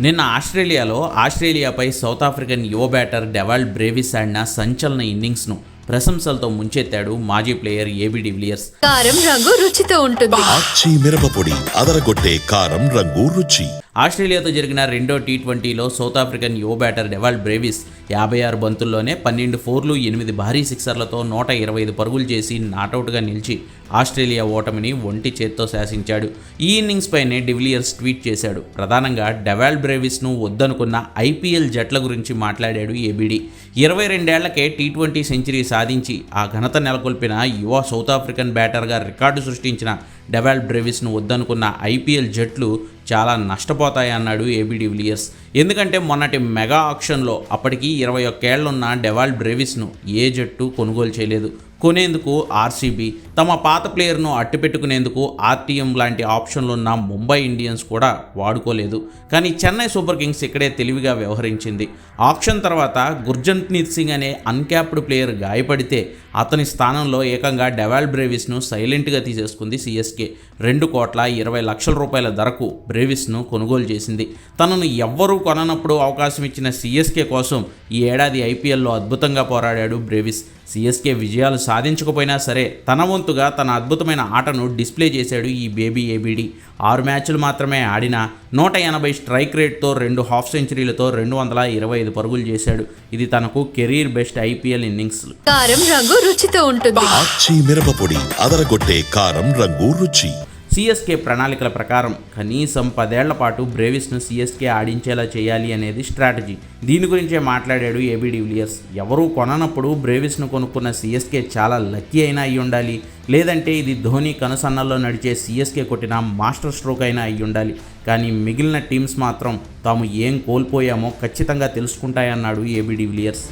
నిన్న ఆస్ట్రేలియాలో ఆస్ట్రేలియాపై సౌత్ ఆఫ్రికన్ యువ బ్యాటర్ డెవాల్డ్ బ్రేవిస్ ఆడిన సంచలన ఇన్నింగ్స్ను ప్రశంసలతో ముంచెత్తాడు మాజీ ప్లేయర్ ఏబి డివిలియర్స్. కారం రంగు రుచితో ఉంటుంది. మిరపపొడి అదరగొట్టే కారం రంగు రుచి. ఆస్ట్రేలియాతో జరిగిన రెండో టీ ట్వంటీలో సౌత్ ఆఫ్రికన్ యువ బ్యాటర్ డెవాల్డ్ బ్రేవిస్ యాభై ఆరు బంతుల్లోనే పన్నెండు ఫోర్లు ఎనిమిది భారీ సిక్సర్లతో నూట ఇరవై ఐదు పరుగులు చేసి నాటౌట్గా నిలిచి ఆస్ట్రేలియా ఓటమిని ఒంటి చేత్తో శాసించాడు. ఈ ఇన్నింగ్స్ పైనే డివిలియర్స్ ట్వీట్ చేశాడు. ప్రధానంగా డెవాల్డ్ బ్రేవిస్ను వద్దనుకున్న ఐపీఎల్ జట్ల గురించి మాట్లాడాడు ఏబిడి ఇరవై రెండేళ్ళకే టీ ట్వంటీ సెంచరీ సాధించి ఆ ఘనత నెలకొల్పిన యువ సౌత్ ఆఫ్రికన్ బ్యాటర్గా రికార్డు సృష్టించిన డెవాల్డ్ బ్రేవిస్ను వద్దనుకున్న ఐపీఎల్ జట్లు చాలా నష్టపోతాయన్నాడు ఏబీ డివిలియర్స్ ఎందుకంటే మొన్నటి మెగా ఆక్షన్లో అప్పటికి ఇరవై ఒక్కేళ్ళున్న డెవాల్డ్ బ్రేవిస్ను ఏ జట్టు కొనుగోలు చేయలేదు. కొనేందుకు ఆర్సీబీ తమ పాత ప్లేయర్ను అట్టిపెట్టుకునేందుకు ఆర్టీఎం లాంటి ఆప్షన్లు ఉన్న ముంబై ఇండియన్స్ కూడా వాడుకోలేదు. కానీ చెన్నై సూపర్ కింగ్స్ ఇక్కడే తెలివిగా వ్యవహరించింది. ఆప్షన్ తర్వాత గుర్జంత్నీత్ సింగ్ అనే అన్క్యాప్డ్ ప్లేయర్ గాయపడితే అతని స్థానంలో ఏకంగా డెవాల్ బ్రేవిస్ను సైలెంట్గా తీసేసుకుంది సిఎస్కే. రెండు కోట్ల ఇరవై లక్షల రూపాయల ధరకు బ్రేవిస్ను కొనుగోలు చేసింది. తనను ఎవ్వరూ కొననప్పుడు అవకాశం ఇచ్చిన సిఎస్కే కోసం ఈ ఏడాది ఐపీఎల్లో అద్భుతంగా పోరాడాడు బ్రేవిస్. సిఎస్కే విజయాలు సాధించకపోయినా సరే తన వంతుగా తన అద్భుతమైన ఆటను డిస్ప్లే చేశాడు ఈ బేబీ ఏబిడి. ఆరు మ్యాచ్లు మాత్రమే ఆడినా నూట ఎనభై స్ట్రైక్ రేట్తో రెండు హాఫ్ సెంచరీలతో రెండు వందల ఇరవై ఐదు పరుగులు చేశాడు. ఇది తనకు కెరీర్ బెస్ట్ ఐపీఎల్ ఇన్నింగ్స్ కారం రంగు రుచితో ఉంటుంది. మిరపపొడి అదరగొట్టే కారం రంగు రుచి. సిఎస్కే ప్రణాళికల ప్రకారం కనీసం పదేళ్ళ పాటు బ్రేవిస్ను సిఎస్కే ఆడించేలా చేయాలి అనేది స్ట్రాటజీ దీని గురించే మాట్లాడాడు ఏబీ డివిలియర్స్ ఎవరూ కొననప్పుడు బ్రేవిస్ను కొనుక్కున్న సిఎస్కే చాలా లక్కీ అయినా అయి ఉండాలి. లేదంటే ఇది ధోని కనుసన్నల్లో నడిచే సిఎస్కే కొట్టిన మాస్టర్ స్ట్రోక్ అయినా అయి ఉండాలి. కానీ మిగిలిన టీమ్స్ మాత్రం తాము ఏం కోల్పోయామో ఖచ్చితంగా తెలుసుకుంటాయన్నాడు ఏబీ డివిలియర్స్